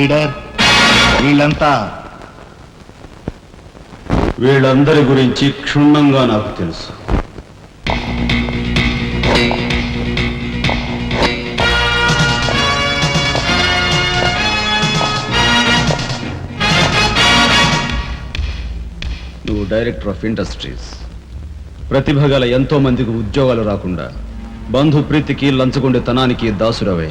Leader వీళ్ళంతా. వీళ్ళందరి గురించి క్షుణ్ణంగా నాకు తెలుసు. నువ్వు డైరెక్టర్ ఆఫ్ ఇండస్ట్రీస్. ప్రతిభ గల ఎంతో మందికి ఉద్యోగాలు రాకుండా బంధు ప్రీతికి లంచగొండితనానికి దాసురవై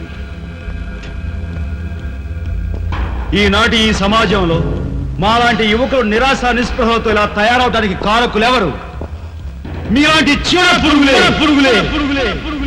ఈనాటి ఈ సమాజంలో మాలాంటి యువకులు నిరాశ నిస్పృహలతో ఇలా తయారవడానికి కారకులెవరు మీలాంటి చీడ పురుగులే. పురుగులే. పురుగులే పురుగులే.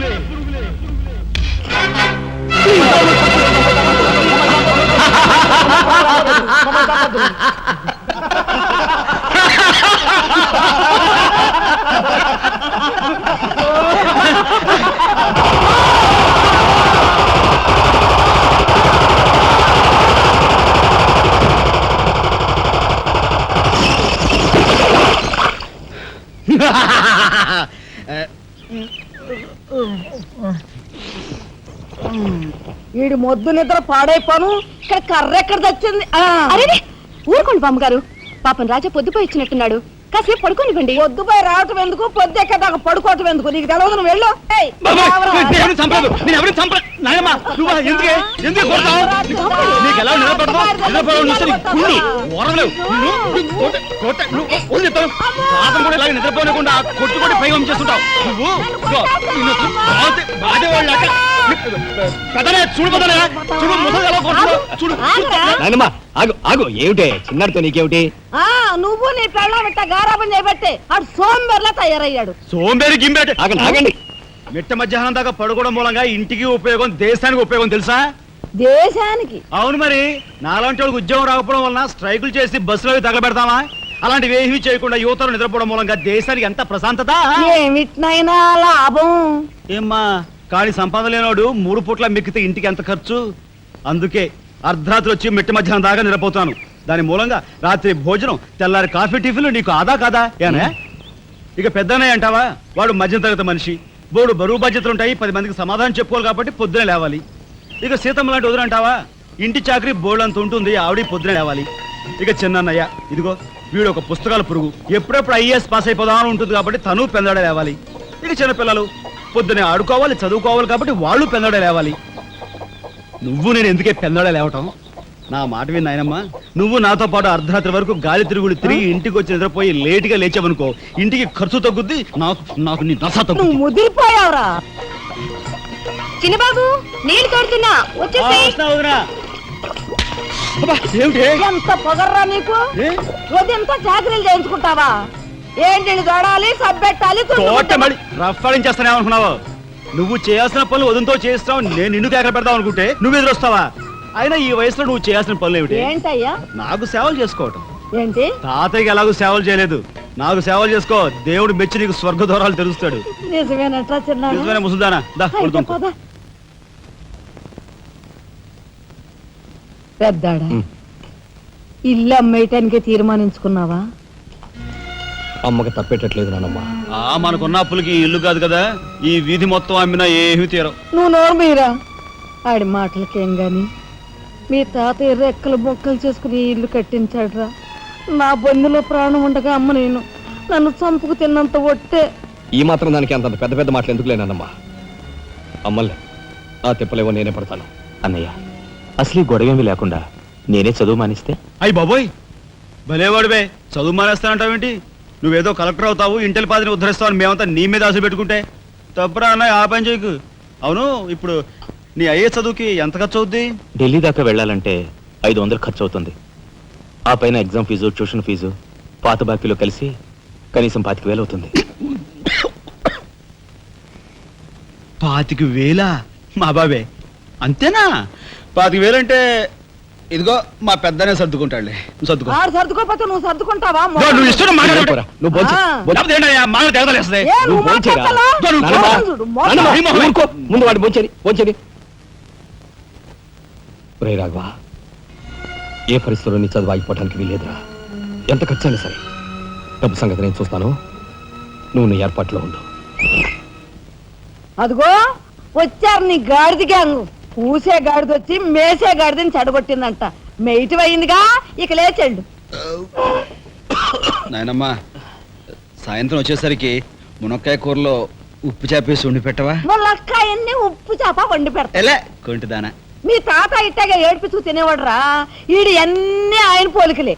వీడి మొద్దు నిద్ర పాడైపోను. ఇక్కడ కర్ర ఎక్కడ తెచ్చింది ఆ, అరే ఊరుకోండి బామ్మగారు. పాపం రాజా పొద్దుపోయి ఇచ్చినట్టున్నాడు కాసేపు పడుకోనివ్వండి. పొద్దుపై రావటం ఎందుకు? పొద్దు ఎక్కదాకా పడుకోవటం ఎందుకు? నీకు తెలవదు నువ్వు వెళ్ళు. ఏయ్. ఎవరిని చంపలేదు? నేను ఎవరిని చంప నువ్వు ఎందుకే? ఎందుకు కొడతావు నీకు ఎలా నిలబడతావు? నిలబడవు చూస్తే నీకు కుళ్ళు ఓరలేవు నువ్వు కోట కోట నువ్వు ఓడి చెప్తాను పాతం కూడా ఇలాగ నిద్రపోనకుండా కొట్టు కొట్టి పై చేస్తుంటావు నువ్వు ఇదిగో, నిన్ను బాధ- బాధేవాళ్ళు నాయనమ్మా ఆగు ఆగు. ఏమిటే? చిన్నాడితో నీకేమిటి? నువ్వు నీ పెళ్ళ గారాబం చేయబట్టే అటు సోంబెర్లా తయారయ్యాడు. సోంబేరి గింబేటి. ఆగండి ఆగండి. మిట్ట మధ్యాహ్నం దాకా పడుకోవడం మూలంగా ఇంటికి ఉపయోగం దేశానికి ఉపయోగం తెలుసా? దేశానికి. అవును మరి. నాలాంటి వాళ్ళకి ఉద్యోగం రాకపోవడం వలన స్ట్రైకులు చేసి బస్సులో అవి తగలబెడతామా? అలాంటివి ఏమీ చేయకుండా యువతలు నిద్రపోవడం మూలంగా దేశానికి ఎంత ప్రశాంతత? ఏమిటినైనా లాభం. ఏమ్మా? కానీ సంపాదన లేనోడు మూడు పూట్ల మిక్కితే ఇంటికి ఎంత ఖర్చు? అందుకే అర్ధరాత్రి వచ్చి మిట్ట మధ్యాహ్నం దాకా నిలబోతాను దాని మూలంగా రాత్రి భోజనం తెల్లారి కాఫీ టిఫిన్లు నీకు ఆదా కాదా? ఏనా? ఇక పెద్దనే అంటావా? వాడు మధ్య తరగతి మనిషి. బోడు బరువు బాధ్యతలు ఉంటాయి పది మందికి సమాధానం చెప్పుకోవాలి కాబట్టి పొద్దునే లేవాలి. ఇక సీతమ్మ లాంటి వదిలంటావా ఇంటి చాకరీ బోర్డు అంత ఉంటుంది ఆవిడ పొద్దునే లేవాలి. ఇక చిన్నన్నయ్య ఇదిగో వీడు ఒక పుస్తకాల పురుగు. ఎప్పుడెప్పుడు ఐఏఎస్ పాస్ అయిపోదామని ఉంటుంది కాబట్టి తను పెందడ లేవాలి. ఇక చిన్నపిల్లలు పొద్దునే ఆడుకోవాలి చదువుకోవాలి కాబట్టి వాళ్ళు పెందడ లేవాలి. నువ్వు నేను ఎందుకే పెందడ లేవటం? నా మాట విని నాయనమ్మా. నువ్వు నాతో పాటు అర్ధరాత్రి వరకు గాలి తిరుగుడు తిరిగి ఇంటికి వచ్చి నిద్రపోయి లేటుగా లేచావనుకో ఇంటికి ఖర్చు తగ్గుద్ది నాకు నాకు నీ నస నువ్వు తగ్గుద్ది ముదిరిపోయావురా. చిన్నబాబు ఆ, వచ్చేసి వస్తున్నా, వదినా. అబ్బా, ఏమిటి? ఎంత పొగర్రా నీకు? ఏ? చాకరీలు చేయించుకుంటావా? ఏంటి దొడాలి సబ్బెట్టాలి తోట తుడుచుకుంటావా? మళ్ళీ రఫాడించేస్తానేమనుకున్నావు నువ్వు చేయాల్సిన పనులు వదంతో చేస్తావు నేను నిన్ను కేకర పెడతావు అనుకుంటే నువ్వు ఎదురొస్తావా? అయినా ఈ వయసులో నువ్వు చేయాల్సిన పనులు ఏమిటి? ఏంటయ్యా? నాకు సేవలు చేసుకోవటం. ఏంటి? తాతయ్యకి ఎలాగో సేవలు చేయలేదు. నాకు సేవలు చేసుకో దేవుడు మెచ్చి నీకు స్వర్గ దూరాలు తెలుస్తాడు నిజమేనట్రా చిన్న నిజమైన ముసుదానా దా కొడుకు పెద్దాడా? ఉం. ఇల్లు అమ్మేయటానికి తీర్మానించుకున్నావా? అమ్మకి తప్పేటట్లేదు నానమ్మా. ఆ మనకున్న అప్పులకి ఈ ఇల్లు కాదు కదా? ఈ వీధి మొత్తం అమ్మినా ఏమీ తీరం. నువ్వు నోరు మీరా? ఆడి మాటలకేం గాని? మీ తాతయ్య రెక్కలు బొక్కలు చేసుకుని ఈ ఇల్లు కట్టించాడురా. నా బొందులో ప్రాణం ఉండగా అమ్మ నేను నన్ను చంపుకు తిన్నంత ఒట్టే. ఈ మాత్రం దానికి అంత పెద్ద పెద్ద మాటలు ఎందుకు లేనమ్మా అమ్మలే ఆ తిప్పలేవో నేనే పడతాను. అన్నయ్య అసలు ఈ గొడవేమీ లేకుండా నేనే చదువు మానిస్తే? అయ్యి బాబోయ్ భలేవాడివే చదువు మానేస్తానంటావేంటి? నువ్వేదో కలెక్టర్ అవుతావు ఇంటెల్ పాదిని ఉద్ధరిస్తావు అని మేమంతా నీ మీద ఆశ పెట్టుకుంటే తప్పురా అన్నయ్య ఆ పని చేయకు. అవును ఇప్పుడు నీ అయ్యే చదువుకి ఎంత ఖర్చు అవుద్ది? ఢిల్లీ దాకా వెళ్ళాలంటే ఐదు వందలు ఖర్చు అవుతుంది. ఆ పైన ఎగ్జామ్ ఫీజు ట్యూషన్ ఫీజు పాత బాకీలో కలిసి కనీసం పాతిక వేలు అవుతుంది. పాతిక వేలా? మా బాబే అంతేనా? పాతిక వేలంటే ఇదిగో మా పెద్దనే సర్దుకుంటాడులే నువ్వు సర్దుకో ఆడు సర్దుకోపోతే నువ్వు సర్దుకుంటావా ఇదిగో, నువ్వు ఇష్టం వెళ్ళిపోరా. నువ్వు భోంచే. ఆ. భోంచే. లేకపోతే ఏంటయ్యా, మాట తెగదలేస్తుంది. ఏ, నువ్వు నువ్వు భోంచేరా? మాట్లాడతావా? నువ్వు నానమ్మ, మోసం చూడు, మోసం. నానమ్మ, ఈ మొహం. ఊరుకో. ముందు వాడు బొంచని బొంచని రే రాఘవ ఏ పరిస్థితుల్లో నీ చదువు ఆగిపోవడానికి వీలేదురా ఎంత ఖర్చు అయినా సరే డబ్బు సంగతి నేను చూస్తాను నువ్వు నీ ఏర్పాట్లో ఉండు అదిగో వచ్చారు నీ గాడిద గ్యాంగ్ పూసే గాడిద వచ్చి మేసే గాడిదని చెడగొట్టిందంట. మెయిట్ అయిందిగా ఇక లేచండు నాయనమ్మా సాయంత్రం వచ్చేసరికి మునక్కాయ కూరలో ఉప్పు చేపేసి ఉండి పెట్టవా? ములక్కాయన్ని ఉప్పు చేప వండి పెడతా. మీ తాత ఇట్టాగా ఏడిపిస్తూ తినేవాడురా. ఈడు అన్ని ఆయన పోలికలే.